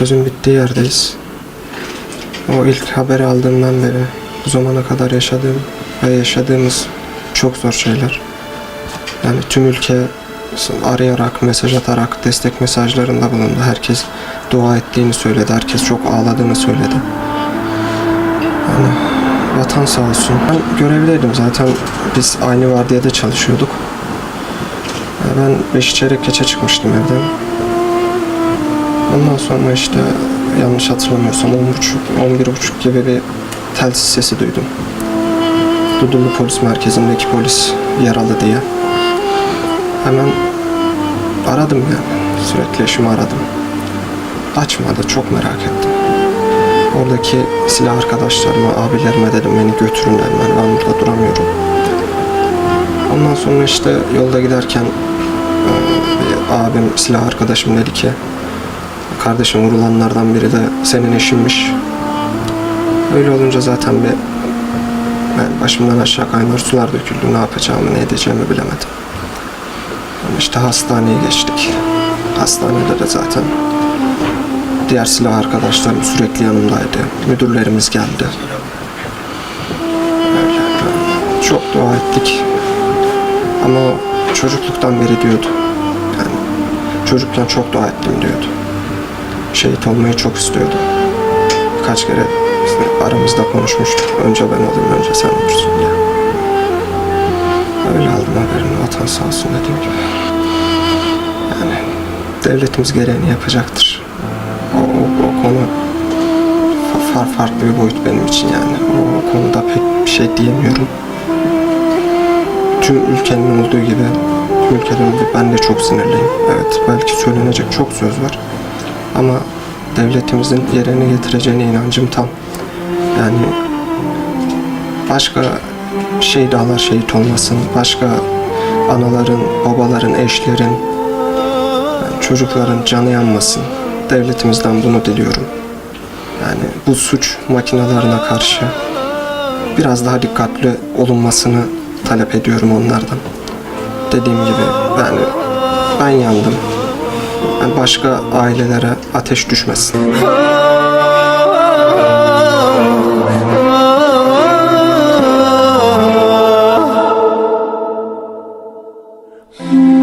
sözün bittiği yerdeyiz. O ilk haberi aldığımdan beri bu zamana kadar yaşadığım ve yaşadığımız çok zor şeyler. Yani tüm ülke arayarak, mesaj atarak destek mesajlarında bulundu. Herkes dua ettiğini söyledi. Herkes çok ağladığını söyledi. Yani vatan sağ olsun. Ben görevliydim zaten. Biz aynı vardiyada çalışıyorduk. Ben beş çeyrek geçe çıkmıştım evden. Ondan sonra işte yanlış hatırlamıyorsam 10.30, 11.30 gibi bir telsiz sesi duydum. Dudullu polis merkezindeki polis yaralı diye. Hemen aradım yani. Sürekli eşimi aradım. Açmadı. Çok merak ettim. Oradaki silah arkadaşlarıma, abilerime dedim beni götürün hemen. Ben burada duramıyorum. Ondan sonra işte yolda giderken e, abim, silah arkadaşım dedi ki kardeşim vurulanlardan biri de senin eşinmiş. Öyle olunca zaten bir ben başımdan aşağı kaynar sular döküldü. Ne yapacağımı, ne edeceğimi bilemedim. Ama işte hastaneye geçtik. Hastanede de zaten diğer silah arkadaşlarım sürekli yanımdaydı. Müdürlerimiz geldi. Öyle. Çok dua ettik. Ama çocukluktan beri diyordu. Yani çocukken çok dua ettim diyordu. Şehit olmayı çok istiyordu. Kaç kere aramızda konuşmuştuk. Önce ben olayım, önce sen olursun diye. Öyle aldım haberini. Vatan sağ olsun dediğim gibi. Yani devletimiz gereğini yapacaktır. O, o, o konu fa- far farklı bir boyut benim için yani. O, o konuda pek bir şey diyemiyorum. Tüm ülkenin olduğu gibi, tüm ülkelerin olduğu ben de çok sinirliyim. Evet belki söylenecek çok söz var. Ama devletimizin yerine getireceğine inancım tam. Yani başka şehidahlar şehit olmasın, başka anaların, babaların, eşlerin, çocukların canı yanmasın. Devletimizden bunu diliyorum. Yani bu suç makinelerine karşı biraz daha dikkatli olunmasını talep ediyorum onlardan. Dediğim gibi yani ben yandım başka ailelere ateş düşmesin. Hmm.